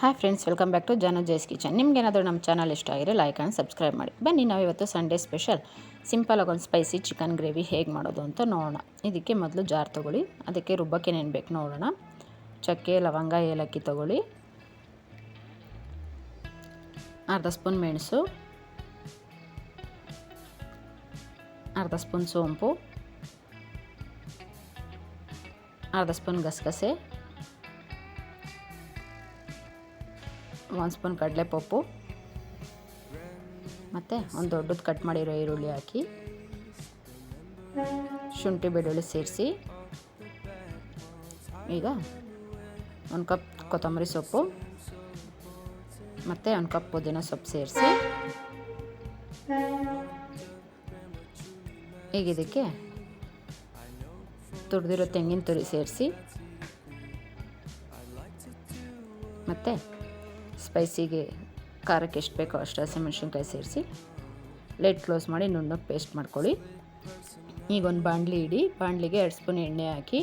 Hi friends welcome back to Janu Jais kitchen ನಿಮ್ಗೇನಾದರೂ ನಮ್ಮ channel ಇಷ್ಟ ಆಗಿರೋ ಲೈಕ್ ಆ್ಯಂಡ್ ಸಬ್ಸ್ಕ್ರೈಬ್ ಮಾಡಿ. ಬನ್ನಿ ನಾವಿವತ್ತು ಸಂಡೇ ಸ್ಪೆಷಲ್ ಸಿಂಪಲಾಗಿ ಒಂದು ಸ್ಪೈಸಿ ಚಿಕನ್ ಗ್ರೇವಿ ಹೇಗೆ ಮಾಡೋದು ಅಂತ ನೋಡೋಣ. ಇದಕ್ಕೆ ಮೊದಲು ಜಾರ್ ತೊಗೊಳ್ಳಿ. ಅದಕ್ಕೆ ರುಬ್ಬಕ್ಕೆ ನೆನ್ಬೇಕು ನೋಡೋಣ. ಚಕ್ಕೆ, ಲವಂಗ, ಏಲಕ್ಕಿ ತೊಗೊಳ್ಳಿ. ಅರ್ಧ ಸ್ಪೂನ್ ಮೆಣಸು. ಅರ್ಧ ಸ್ಪೂನ್ ಸೋಂಪು. ಅರ್ಧ ಸ್ಪೂನ್ ಗಸಗಸೆ. ಒಂದು ಸ್ಪೂನ್ ಕಡಲೆಪಪ್ಪು. ಮತ್ತು ಒಂದು ದೊಡ್ಡದು ಕಟ್ ಮಾಡಿರೋ ಈರುಳ್ಳಿ ಹಾಕಿ. ಶುಂಠಿ ಬೆಳ್ಳುಳ್ಳಿ ಸೇರಿಸಿ. ಈಗ ಒಂದು ಕಪ್ ಕೊತ್ತಂಬರಿ ಸೊಪ್ಪು. ಮತ್ತು ಒಂದು ಕಪ್ ಪುದೀನ ಸೊಪ್ಪು ಸೇರಿಸಿ. ಈಗ ಇದಕ್ಕೆ ತುರಿದಿರೋ ತೆಂಗಿನ ತುರಿ ಸೇರಿಸಿ. ಮತ್ತು ಸ್ಪೈಸಿಗೆ ಖಾರಕ್ಕೆ ಎಷ್ಟು ಬೇಕೋ ಅಷ್ಟು ಹಸಿಮೆಣ್ಸಿನ್ಕಾಯಿ ಸೇರಿಸಿ ಲೇಟ್ ಕ್ಲೋಸ್ ಮಾಡಿ ನುಣ್ಣಗೆ ಪೇಸ್ಟ್ ಮಾಡ್ಕೊಳ್ಳಿ. ಈಗ ಒಂದು ಬಾಣಲಿ ಇಡಿ, ಬಾಣಲಿಗೆ ಎರಡು ಸ್ಪೂನ್ ಎಣ್ಣೆ ಹಾಕಿ,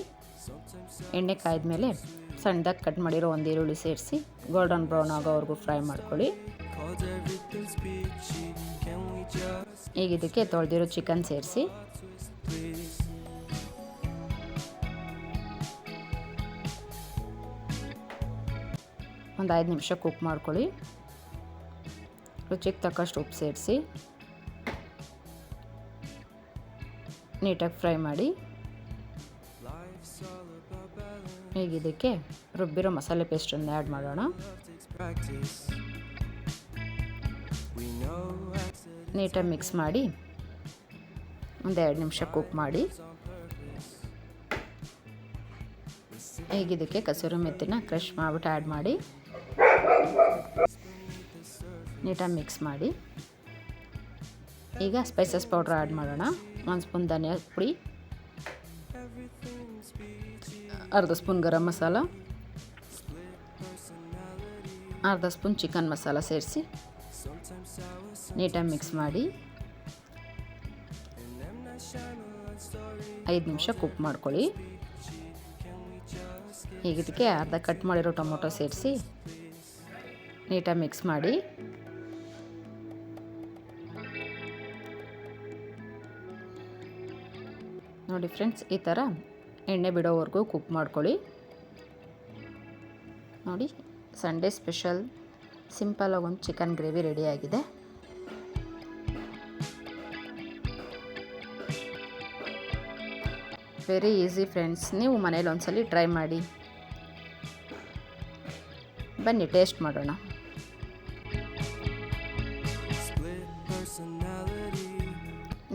ಎಣ್ಣೆ ಕಾಯ್ದ ಸಣ್ಣದಾಗಿ ಕಟ್ ಮಾಡಿರೋ ಒಂದು ಈರುಳ್ಳಿ ಸೇರಿಸಿ ಗೋಲ್ಡನ್ ಬ್ರೌನ್ ಆಗೋವರೆಗೂ ಫ್ರೈ ಮಾಡ್ಕೊಳ್ಳಿ. ಈಗ ಇದಕ್ಕೆ ತೊಳೆದಿರೋ ಚಿಕನ್ ಸೇರಿಸಿ ಒಂದು ಐದು ನಿಮಿಷ ಕುಕ್ ಮಾಡ್ಕೊಳ್ಳಿ. ರುಚಿಗೆ ತಕ್ಕಷ್ಟು ಉಪ್ಪು ಸೇರಿಸಿ. ನೀಟಾಗಿ ಫ್ರೈ ಮಾಡಿ. ಈಗ ಇದಕ್ಕೆ ರುಬ್ಬಿರೋ ಮಸಾಲೆ ಪೇಸ್ಟನ್ನು ಆ್ಯಡ್ ಮಾಡೋಣ. ನೀಟಾಗಿ ಮಿಕ್ಸ್ ಮಾಡಿ. ಒಂದು ಎರಡು ನಿಮಿಷ ಕುಕ್ ಮಾಡಿ. ಈಗ ಇದಕ್ಕೆ ಕಸೂರಿ ಮೆತ್ತಿನ ಕ್ರಶ್ ಮಾಡಿಬಿಟ್ಟು ಆ್ಯಡ್ ಮಾಡಿ. ನೀಟಾಗಿ ಮಿಕ್ಸ್ ಮಾಡಿ ಈಗ ಸ್ಪೈಸಸ್ ಪೌಡ್ರ್ ಆ್ಯಡ್ ಮಾಡೋಣ. ಒಂದು ಸ್ಪೂನ್ ಧನಿಯಾ ಪುಡಿ, ಅರ್ಧ ಸ್ಪೂನ್ ಗರಂ ಮಸಾಲ, ಅರ್ಧ ಸ್ಪೂನ್ ಚಿಕನ್ ಮಸಾಲ ಸೇರಿಸಿ ನೀಟಾಗಿ ಮಿಕ್ಸ್ ಮಾಡಿ ಐದು ನಿಮಿಷ ಕುಕ್ ಮಾಡ್ಕೊಳ್ಳಿ. ಈಗ ಇದಕ್ಕೆ ಅರ್ಧ ಕಟ್ ಮಾಡಿರೋ ಟೊಮೊಟೊ ಸೇರಿಸಿ ನೀಟಾಗಿ ಮಿಕ್ಸ್ ಮಾಡಿ ನೋಡಿ ಫ್ರೆಂಡ್ಸ್ ಈ ಥರ ಎಣ್ಣೆ ಬಿಡೋವರೆಗೂ ಕುಕ್ ಮಾಡ್ಕೊಳ್ಳಿ. ನೋಡಿ ಸಂಡೇ ಸ್ಪೆಷಲ್ ಸಿಂಪಲಾಗಿ ಒಂದು ಚಿಕನ್ ಗ್ರೇವಿ ರೆಡಿಯಾಗಿದೆ ವೆರಿ ಈಸಿ ಫ್ರೆಂಡ್ಸ್ ನೀವು ಮನೇಲಿ ಒಂದ್ಸಲಿ ಟ್ರೈ ಮಾಡಿ. ಬನ್ನಿ ಟೇಸ್ಟ್ ಮಾಡೋಣ.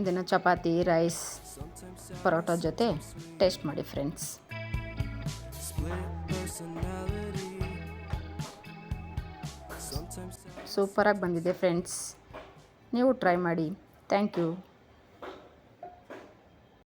ಇದನ್ನು ಚಪಾತಿ ರೈಸ್ ಪರೋಟ ಜೊತೆ ಟೇಸ್ಟ್ ಮಾಡಿ ಫ್ರೆಂಡ್ಸ್. ಸೂಪರಾಗಿ ಬಂದಿದೆ ಫ್ರೆಂಡ್ಸ್. ನೀವು ಟ್ರೈ ಮಾಡಿ. Thank you.